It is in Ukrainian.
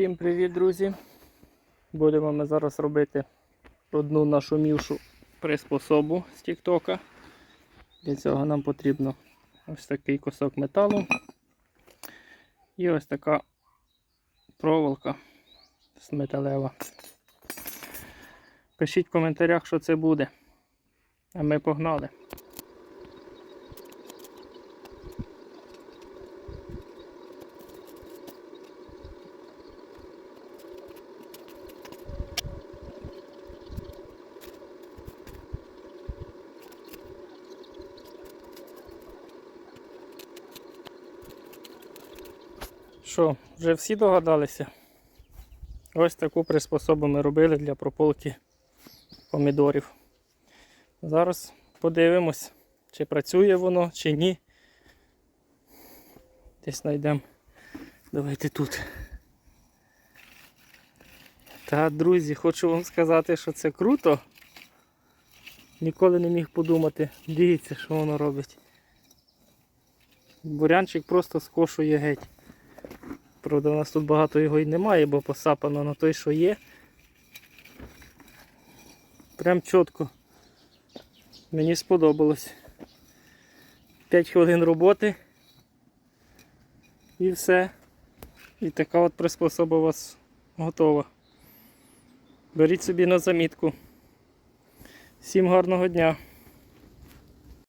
Всім привіт, друзі! Будемо ми зараз робити одну нашу мівшу приспособу з Тіктока. Для цього нам потрібно ось такий кусок металу і ось така проволока металева. Пишіть в коментарях, що це буде. А ми погнали. Що, вже всі догадалися? Ось таку приспособу ми робили для прополки помідорів. Зараз подивимось, чи працює воно, чи ні. Десь знайдемо. Давайте тут. Та, друзі, хочу вам сказати, що це круто. Ніколи не міг подумати. Дивіться, що воно робить. Бурянчик просто скошує геть. Правда, у нас тут багато його і немає, бо посапано на той, що є. Прям чітко. Мені сподобалось. 5 хвилин роботи. І все. І така от приспособа у вас готова. Беріть собі на замітку. Всім гарного дня!